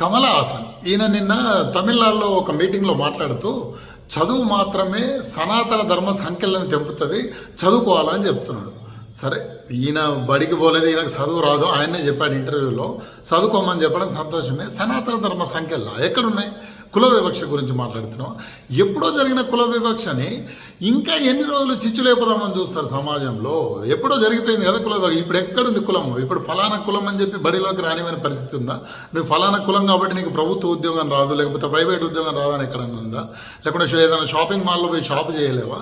కమల హాసన్ ఈయన నిన్న తమిళనాడులో ఒక మీటింగ్లో మాట్లాడుతూ చదువు మాత్రమే సనాతన ధర్మ సంఖ్యలను తెంపుతుంది చదువుకోవాలని చెప్తున్నాడు. సరే ఈయన బడికి పోలేదు ఈయనకు చదువు రాదు ఆయనే చెప్పాడు ఇంటర్వ్యూలో. చదువుకోమని చెప్పడం సంతోషమే సనాతన ధర్మ సంఖ్యలు ఎక్కడున్నాయి? కుల వివక్ష గురించి మాట్లాడుతున్నాం. ఎప్పుడో జరిగిన కుల వివక్షని ఇంకా ఎన్ని రోజులు చిచ్చు లేపుదామని చూస్తారు సమాజంలో? ఎప్పుడో జరిగిపోయింది కదా కుల వివక్ష. ఇప్పుడు ఎక్కడుంది కులం? ఇప్పుడు ఫలానా కులం అని చెప్పి బడిలోకి రానివని పరిస్థితి ఉందా? నువ్వు ఫలానా కులం కాబట్టి నీకు ప్రభుత్వ ఉద్యోగం రాదు లేకపోతే ప్రైవేట్ ఉద్యోగం రాదని ఎక్కడన్నా ఉందా? లేకుంటే ఏదైనా షాపింగ్ మాల్లో పోయి షాప్ చేయలేవా?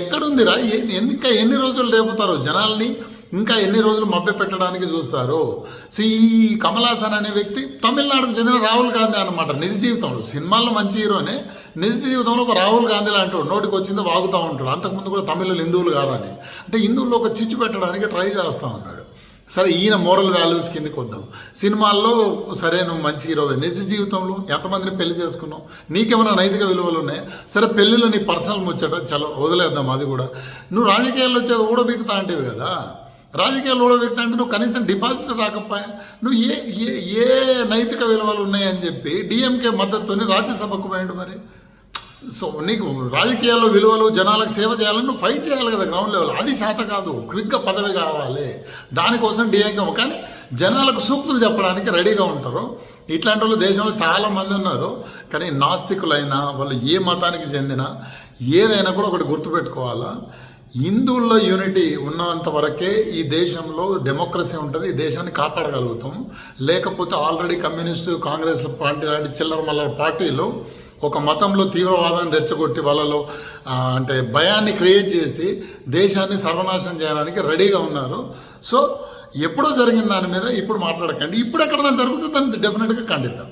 ఎక్కడుందిరా? ఎందుక ఇంకా ఎన్ని రోజులు లేపుతారు జనాల్ని? ఇంకా ఎన్ని రోజులు మభ్య పెట్టడానికి చూస్తారు? సో ఈ కమలాసన్ అనే వ్యక్తి తమిళనాడుకు చెందిన రాహుల్ గాంధీ అనమాట నిజ జీవితంలో. సినిమాల్లో మంచి హీరోనే నిజ జీవితంలో ఒక రాహుల్ గాంధీ లాంటి నోటికి వచ్చింది వాగుతూ ఉంటాడు. అంతకుముందు కూడా తమిళులు హిందువులు కారని. అంటే హిందువుల్లో ఒక చిచ్చు పెట్టడానికి ట్రై చేస్తూ ఉన్నాడు. సరే ఈయన మోరల్ వాల్యూస్ కిందకి వద్దాం. సినిమాల్లో సరే నువ్వు మంచి హీరోవే నిజ జీవితంలో ఎంతమందిని పెళ్ళి చేసుకున్నావు? నీకేమైనా నైతిక విలువలు ఉన్నాయి? సరే పెళ్ళిలో నీ పర్సనల్ ముచ్చట చలో వదిలేద్దాం అది కూడా. నువ్వు రాజకీయాల్లో వచ్చేది ఊడబీకుతా అంటేవి కదా? రాజకీయాలు వ్యక్తి అంటే నువ్వు కనీసం డిపాజిట్ రాకపోయా? నువ్వు ఏ ఏ ఏ నైతిక విలువలు ఉన్నాయని చెప్పి డిఎంకే మద్దతుని రాజ్యసభకు పోయిండు మరి. సో నీకు రాజకీయాల్లో విలువలు జనాలకు సేవ చేయాలని నువ్వు ఫైట్ చేయాలి కదా గ్రౌండ్ లెవెల్ అది చేత కాదు క్విక్గా పదవి కావాలి. దానికోసం డిఎంకే కానీ జనాలకు సూక్తులు చెప్పడానికి రెడీగా ఉంటారు. ఇట్లాంటి వాళ్ళు దేశంలో చాలామంది ఉన్నారు. కానీ నాస్తికులైనా వాళ్ళు ఏ మతానికి చెందిన ఏదైనా కూడా ఒకటి గుర్తుపెట్టుకోవాలా? హిందువుల్లో యూనిటీ ఉన్నంత వరకే ఈ దేశంలో డెమోక్రసీ ఉంటుంది ఈ దేశాన్ని కాపాడగలుగుతాం. లేకపోతే ఆల్రెడీ కమ్యూనిస్టు కాంగ్రెస్ పార్టీ లాంటి చిల్లర మల్లర పార్టీలు ఒక మతంలో తీవ్రవాదాన్ని రెచ్చగొట్టి వాళ్ళలో అంటే భయాన్ని క్రియేట్ చేసి దేశాన్ని సర్వనాశనం చేయడానికి రెడీగా ఉన్నారు. సో ఎప్పుడో జరిగిన దాని మీద ఇప్పుడు మాట్లాడకండి. ఇప్పుడు ఎక్కడైనా జరుగుతుందని డెఫినెట్గా ఖండిద్దాం.